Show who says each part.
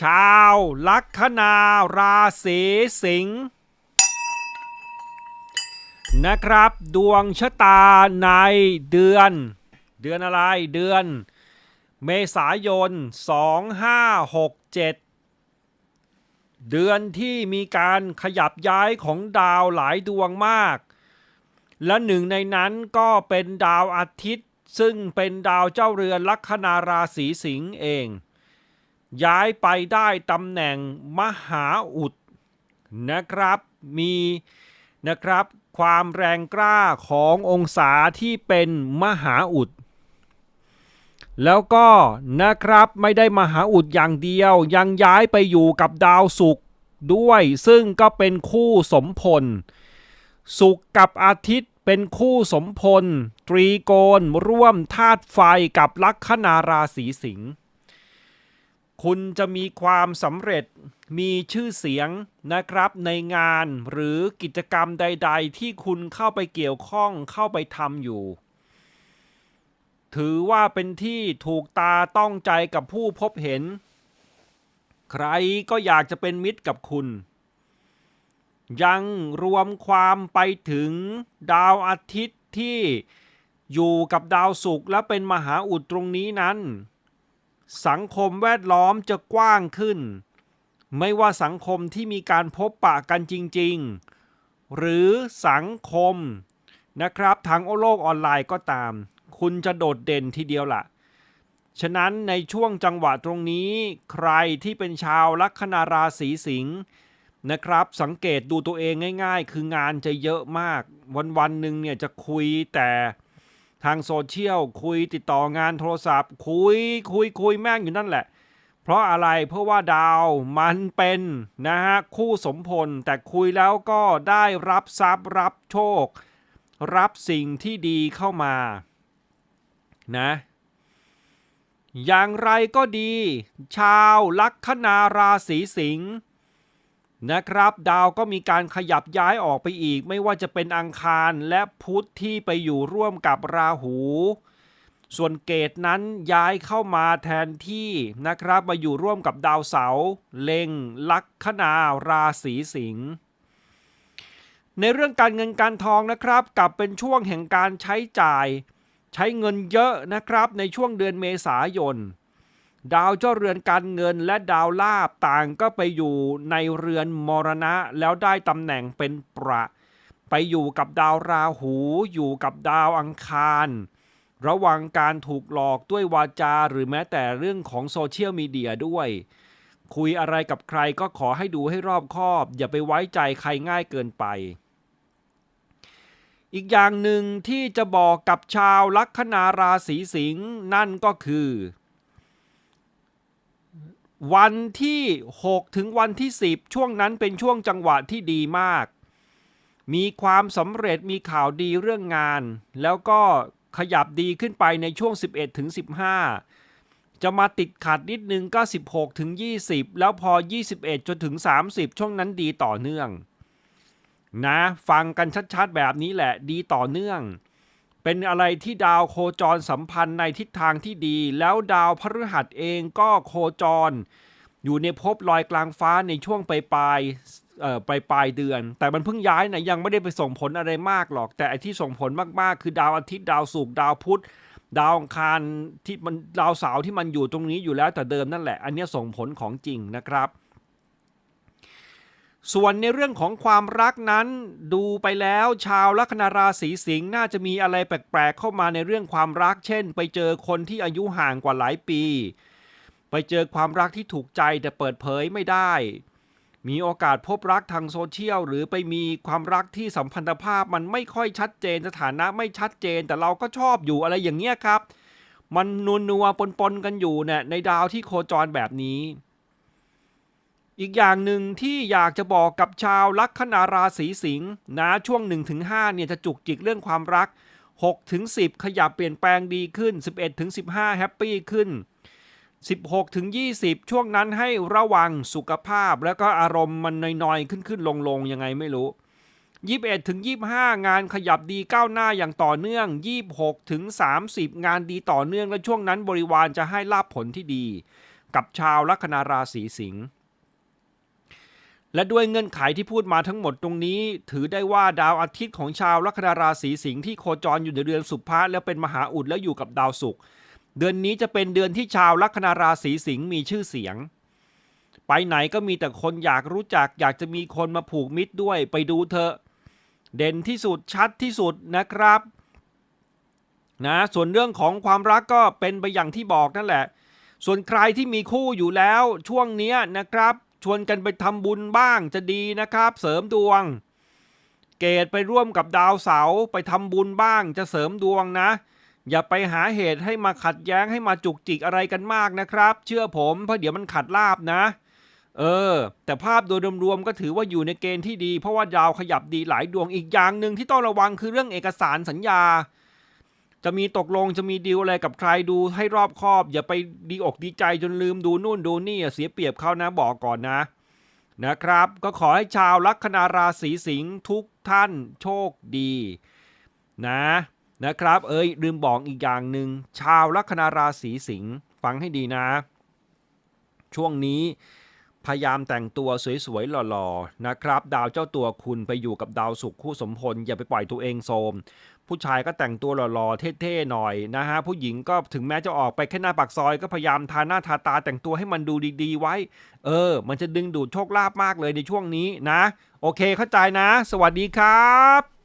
Speaker 1: ชาวลัคนาราศีสิงห์นะครับ ดวงชะตาในเดือน เดือนอะไรเดือน เมษายน 2567 เดือนที่มีการขยับย้ายของดาวหลายดวงมาก และหนึ่งในนั้นก็เป็นดาวอาทิตย์ ซึ่งเป็นดาวเจ้าเรือนลัคนาราศีสิงห์เอง ย้ายไปได้ตำแหน่งมหาอุดนะครับ มีนะครับความแรงกล้าขององศาที่เป็นมหาอุด แล้วก็นะครับไม่ได้มหาอุดอย่างเดียวยังย้ายไปอยู่กับดาวศุกร์ด้วย ซึ่งก็เป็นคู่สมพลศุกร์กับอาทิตย์เป็นคู่สมพล ตรีโกณร่วมธาตุไฟกับลัคนาราศีสิงห์ คุณจะมีความสำเร็จมีชื่อเสียงนะครับในงานหรือกิจกรรมใด ๆ ที่คุณเข้าไปเกี่ยวข้องเข้าไปทำอยู่ ถือว่าเป็นที่ถูกตาต้องใจกับผู้พบเห็น ใครก็อยากจะเป็นมิตรกับคุณ ยังรวมความไปถึงดาวอาทิตย์ที่อยู่กับดาวศุกร์และเป็นมหาอุดตรงนี้นั้น สังคมแวดล้อมจะกว้างขึ้น ไม่ว่าสังคมที่มีการพบปะกันจริง ๆ หรือสังคมนะครับทางโลกออนไลน์ก็ตาม คุณจะโดดเด่นทีเดียวล่ะ ฉะนั้นในช่วงจังหวะตรงนี้ ใครที่เป็นชาวลัคนาราศีสิงห์นะครับ สังเกตดูตัวเองง่าย ๆ คืองานจะเยอะมาก วันๆหนึ่งเนี่ยจะคุยแต่ ทางโซเชียลคุยติดต่องานโทรศัพท์ คุยคุยคุยแม่งอยู่นั่นแหละ เพราะอะไรเพราะว่าดาวมันเป็นนะฮะคู่สมพลแต่คุยแล้วก็ได้รับทรัพย์รับโชค รับสิ่งที่ดีเข้ามานะอย่างไรก็ดี ชาวลัคนาราศีสิงห์ นะครับ ดาวก็มีการขยับย้ายออกไปอีก ไม่ว่าจะเป็นอังคารและพุธที่ไปอยู่ร่วมกับราหู ส่วนเกตนั้นย้ายเข้ามาแทนที่นะครับมาอยู่ร่วมกับดาวเสาร์เล็งลัคนาราศีสิงห์ในเรื่องการเงินการทองนะครับกลับเป็นช่วงแห่งการใช้จ่าย ใช้เงินเยอะนะครับในช่วงเดือนเมษายน ดาวเจ้าเรือนการเงินและดาวลาบต่างก็ไปอยู่ในเรือนมรณะแล้วได้ตำแหน่งเป็นประ ไปอยู่กับดาวราหูอยู่กับดาวอังคาร ระวังการถูกหลอกด้วยวาจาหรือแม้แต่เรื่องของโซเชียลมีเดียด้วย คุยอะไรกับใครก็ขอให้ดูให้รอบคอบ อย่าไปไว้ใจใครง่ายเกินไป อีกอย่างหนึ่งที่จะบอกกับชาวลัคนาราศีสิงห์นั่นก็คือ วันที่ 6 ถึงวันที่ 10 ช่วงนั้นเป็นช่วงจังหวะที่ดีมาก มีความสำเร็จมีข่าวดีเรื่องงาน แล้วก็ขยับดีขึ้นไปในช่วง 11 ถึง 15 จะมาติดขัดนิดนึงก็ 16 ถึง 20 แล้วพอ 21 จนถึง 30 ช่วงนั้นดีต่อเนื่อง นะ ฟังกันชัดๆแบบนี้แหละดีต่อเนื่อง เป็นอะไรที่ดาวโคจรสัมพันธ์ในทิศทางที่ดี แล้วดาวพฤหัสเองก็โคจร อยู่ในภพลอยกลางฟ้าในช่วงปลายปลายเอ่อปลายปลายเดือน แต่มันเพิ่งย้ายนะยังไม่ได้ไปส่งผลอะไรมากหรอก แต่ไอที่ส่งผลมากๆ คือดาวอาทิตย์ดาวศุกร์ดาวพุธดาวอังคารที่มันดาวเสาร์ที่มันอยู่ตรงนี้อยู่แล้วแต่เดิมนั่นแหละ อันนี้ส่งผลของจริงนะครับ ส่วนในเรื่องของความรักนั้น ดูไปแล้วชาวลัคนาราศีสิงห์น่าจะมีอะไรแปลกๆเข้ามาในเรื่องความรัก เช่น ไปเจอคนที่อายุห่างกว่าหลายปี ไปเจอความรักที่ถูกใจแต่เปิดเผยไม่ได้ มีโอกาสพบรักทางโซเชียล หรือไปมีความรักที่สัมพันธภาพมันไม่ค่อยชัดเจนสถานะไม่ชัดเจน แต่เราก็ชอบอยู่อะไรอย่างเงี้ยครับ มันนัวนัวปนปนๆกันอยู่เนี่ยในดาวที่โคจรแบบนี้ อีกอย่างหนึ่งที่อยากจะบอกกับชาวลัคนาราศีสิงห์นะช่วง 1-5เนี่ยจะจุกจิกเรื่องความรัก 6-10 ขยับเปลี่ยนแปลงดีขึ้น 11-15 แฮปปี้ขึ้น 16-20 ช่วงนั้นให้ระวังสุขภาพแล้วก็อารมณ์มันนอยๆ ขึ้นๆลงๆยังไงไม่รู้ 21ถึง25 งานขยับดีก้าวหน้าอย่างต่อเนื่อง 26ถึง30 งานดีต่อเนื่องและช่วงนั้นบริวารจะให้ลาบผลที่ดี กับชาวลัคนาราศีสิงห์ และด้วยเงื่อนไขที่พูดมาทั้งหมดตรงนี้ ถือได้ว่าดาวอาทิตย์ของชาวลัคนาราศีสิงห์ที่โคจรอยู่ในเดือนสุภะแล้วเป็นมหาอุดแล้วอยู่กับดาวศุกร์เดือนนี้จะเป็นเดือนที่ชาวลัคนาราศีสิงห์มีชื่อเสียง ไปไหนก็มีแต่คนอยากรู้จัก อยากจะมีคนมาผูกมิตรด้วยไปดูเถอะเด่นที่สุดชัดที่สุดนะครับนะส่วนเรื่องของความรักก็เป็นไปอย่างที่บอกนั่นแหละ ส่วนใครที่มีคู่อยู่แล้วช่วงนี้นะครับ ชวนกันไปทำบุญบ้างจะดีนะครับ เสริมดวง เกตไปร่วมกับดาวเสาร์ไปทำบุญบ้างจะเสริมดวงนะ อย่าไปหาเหตุให้มาขัดแย้งให้มาจุกจิกอะไรกันมากนะครับ เชื่อผมเพราะเดี๋ยวมันขัดลาบนะ เออ แต่ภาพโดยรวมๆก็ถือว่าอยู่ในเกณฑ์ที่ดี เพราะว่าดาวขยับดีหลายดวงอีกอย่างหนึ่งที่ต้องระวังคือเรื่องเอกสารสัญญา จะมีตกลงจะมีดีลอะไรกับใครดูให้รอบคอบ อย่าไปดีอกดีใจจนลืมดูนู่นดูนี่เสียเปรียบเขานะบอกก่อนนะนะครับ ก็ขอให้ชาวลัคนาราศีสิงห์ทุกท่านโชคดีนะนะครับ เอ้ยลืมบอกอีกอย่างหนึ่งชาวลัคนาราศีสิงห์ฟังให้ดีนะ ช่วงนี้ พยายามแต่งตัวสวยๆหล่อๆนะครับ ดาวเจ้าตัวคุณไปอยู่กับดาวศุกร์คู่สมพลอย่าไปปล่อยตัวเองโทรมผู้ชายก็แต่งตัวหล่อๆเท่ๆหน่อยนะฮะผู้หญิงก็ถึงแม้จะออกไปแค่หน้าปากซอยก็พยายามทาหน้าทาตาแต่งตัวให้มันดูดีๆไว้ เออ มันจะดึงดูดโชคลาภมากเลยในช่วงนี้นะ โอเคเข้าใจนะ สวัสดีครับ